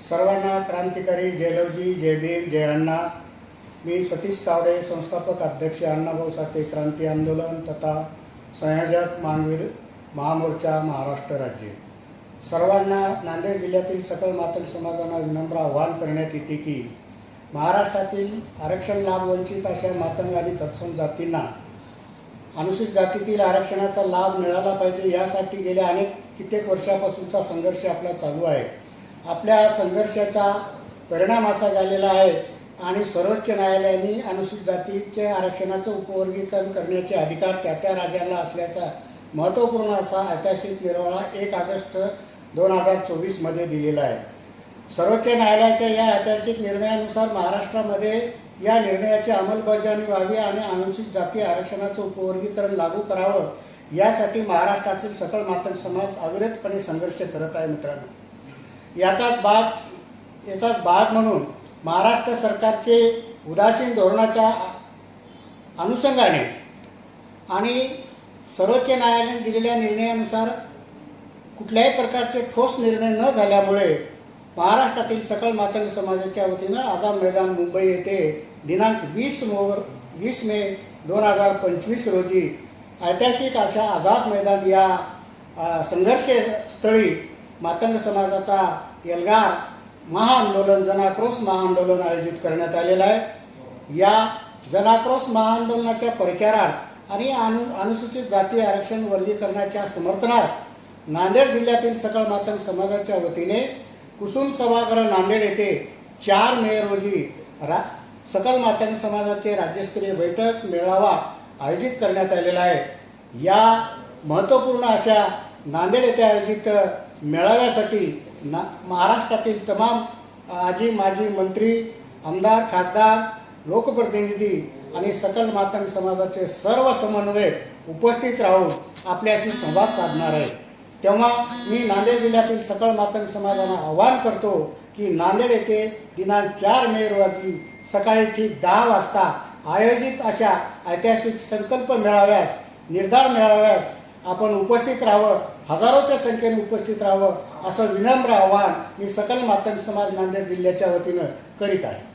सर्वांना क्रांतिकारी जयलवजी जय भीम जय अण्णा मी सतीश तावडे संस्थापक अध्यक्ष अण्णाभाऊ साठे क्रांती आंदोलन तथा संयोजक मानवीर महामोर्चा महाराष्ट्र राज्य. सर्वांना नांदेड जिल्ह्यातील सकल मातंग समाजांना विनम्र आवाहन करण्यात येते की महाराष्ट्रातील आरक्षण लाभ वंचित अशा मातंग आणि तत्सम जातींना अनुसूचित जातीतील आरक्षणाचा लाभ मिळाला पाहिजे यासाठी गेल्या अनेक कित्येक वर्षापासूनचा संघर्ष आपला चालू आहे. आपल्या संघर्षाचा परिणाम असा झालेला आहे आणि सर्वोच्च न्यायालयाने अनुसूचित जातीचे आरक्षणाचं उपवर्गीकरण करण्याचे अधिकार त्या त्या राज्याला असल्याचा महत्त्वपूर्ण असा ऐतिहासिक निर्वाळा एक ऑगस्ट दोन हजार चोवीसमध्ये दिलेला आहे. सर्वोच्च न्यायालयाच्या या ऐतिहासिक निर्णयानुसार महाराष्ट्रामध्ये या निर्णयाची अंमलबजावणी व्हावी आणि अनुसूचित जाती आरक्षणाचं उपवर्गीकरण लागू करावं यासाठी महाराष्ट्रातील सकल मातंग समाज अविरतपणे संघर्ष करत आहे मित्रांनो. याचाच भाग याचाच भाग म्हणून महाराष्ट्र सरकारचे उदासीन धोरणाच्या अनुषंगाने आणि सर्वोच्च न्यायालयाने दिलेल्या निर्णयानुसार कुठल्याही प्रकारचे ठोस निर्णय न झाल्यामुळे महाराष्ट्रातील सकल मातंग समाजाच्या वतीनं आझाद मैदान मुंबई येथे दिनांक वीस मोर वीस मे दोन हजार पंचवीस रोजी ऐतिहासिक अशा आझाद मैदान या संघर्षस्थळी मातंग समाजाचा एल्गार महाआंदोलन जनाक्रोश महाआंदोलन आयोजित करण्यात आलेलं आहे. या जनाक्रोश महाआंदोलनाच्या परिचारात आणि अनु अनुसूचित जाती आरक्षण वर्गीकरणाच्या समर्थनार्थ नांदेड जिल्ह्यातील सकळ मातंग समाजाच्या वतीने कुसुम सभागृह नांदेड येथे चार मे रोजी रा सकल मातंग समाजाचे राज्यस्तरीय बैठक मेळावा आयोजित करण्यात आलेला आहे. या महत्त्वपूर्ण अशा नांदेड येथे आयोजित मेळाव्यासाठी ना महाराष्ट्रातील तमाम आजी माजी मंत्री आमदार खासदार लोकप्रतिनिधी आणि सकल मातंग समाजाचे सर्व समन्वयक उपस्थित राहून आपल्याशी संवाद साधणार आहे तेव्हा मी नांदेड जिल्ह्यातील सकल मातंग समाजाला आवाहन करतो की नांदेड येथे दिनांक चार मे रोजी सकाळी ठीक दहा वाजता आयोजित अशा ऐतिहासिक संकल्प मेळाव्यास निर्धार मेळाव्यास आपण उपस्थित राहावं हजारोच्या संख्येने उपस्थित राहावं असं विनम्र आवाहन मी सकल मातंग समाज नांदेड जिल्ह्याच्या वतीनं करीत आहे.